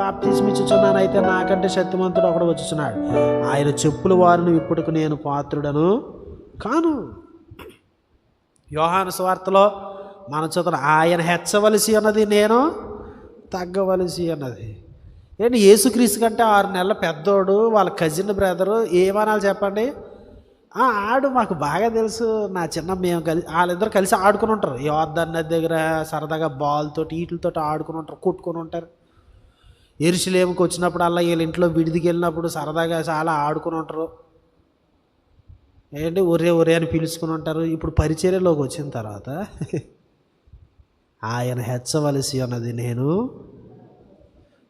బాప్తిస్మిచ్చుచున్నాను అయితే నాకంటే శక్తివంతుడు ఒకడు వచ్చుచున్నాడు. ఆయన చెప్పుల వారిని ఇప్పుడుకు నేను పాత్రుడను కాను. యోహాను స్వార్థలో మన చూద్దాం ఆయన హెచ్చవలసి అన్నది నేను తగ్గవలసి అన్నది. ఏంటి? యేసుక్రీస్తు కంటే ఆరు నెలల పెద్దోడు వాళ్ళ కజిన్ బ్రదరు ఏమనాలి చెప్పండి? ఆడు మాకు బాగా తెలుసు. నా చిన్న మేము కలిసి వాళ్ళిద్దరు కలిసి ఆడుకుని ఉంటారు. యోధన్ నది దగ్గర సరదాగా బాల్ తోటి వీటితోటి ఆడుకుని ఉంటారు కొట్టుకుని ఉంటారు. ఎరుసలేముకి వచ్చినప్పుడు అలా వీళ్ళ ఇంట్లో విడిదికి వెళ్ళినప్పుడు సరదాగా చాలా ఆడుకుని ఉంటారు. ఏంటి? ఒరే ఒరే అని పిలుచుకుని ఉంటారు. ఇప్పుడు పరిచర్యలోకి వచ్చిన తర్వాత ఆయన హెచ్చవలసి అన్నది నేను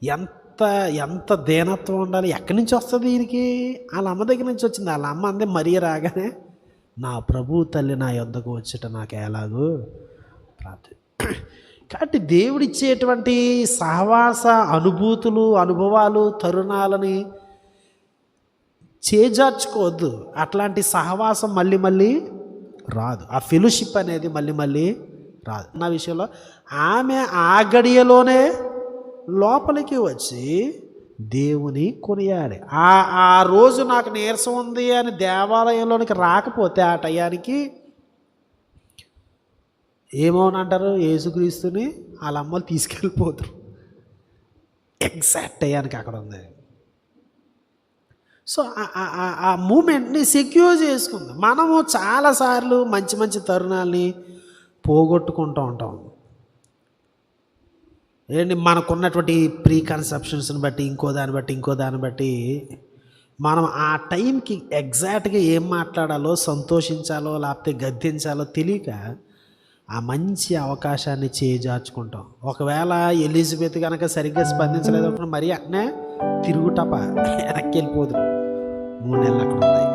ఎంత ఎంత దీనత్వం ఉండాలి? ఎక్కడి నుంచి వస్తుంది దీనికి వాళ్ళ అమ్మ దగ్గర నుంచి వచ్చింది. వాళ్ళ అమ్మ అందే మరీ రాగానే నా ప్రభు తల్లి నా యొద్దకు వచ్చట నాకు ఎలాగూ ప్రార్థి కాబట్టి దేవుడిచ్చేటువంటి సహవాస అనుభూతులు అనుభవాలు తరుణాలని చేజార్చుకోవద్దు. అట్లాంటి సహవాసం మళ్ళీ మళ్ళీ రాదు. ఆ ఫెలోషిప్ అనేది మళ్ళీ మళ్ళీ రాదు. నా విషయంలో ఆమె ఆ గడియలోనే లోపలికి వచ్చి దేవుని కొనియాడి ఆ ఆ రోజు నాకు నీరసం ఉంది అని దేవాలయంలోనికి రాకపోతే ఆ టయానికి ఏమోనంటారు? యేసుక్రీస్తుని వాళ్ళ అమ్మలు తీసుకెళ్ళిపోతారు. ఎగ్జాక్ట్ అయ్యానికి అక్కడ ఉంది. సో ఆ- ఆ మూమెంట్ని సెక్యూర్ చేసుకుంది. మనము చాలాసార్లు మంచి మంచి తరుణాల్ని పోగొట్టుకుంటూ ఉంటాం. ఏంటి? మనకున్నటువంటి ప్రీ కన్సెప్షన్స్ని బట్టి ఇంకో దాన్ని బట్టి ఇంకో దాన్ని బట్టి మనం ఆ టైంకి ఎగ్జాక్ట్గా ఏం మాట్లాడాలో సంతోషించాలో లేకపోతే గద్దించాలో తెలియక ఆ మంచి అవకాశాన్ని చేజార్చుకుంటాం. ఒకవేళ ఎలిజబెత్ కనుక సరిగ్గా స్పందించలేదు స్పందించలేదప్పుడు మరీ అట్నే తిరుగుటప వెనక్కి వెళ్ళిపోదు మూడు నెలలు అక్కడ ఉన్నాయి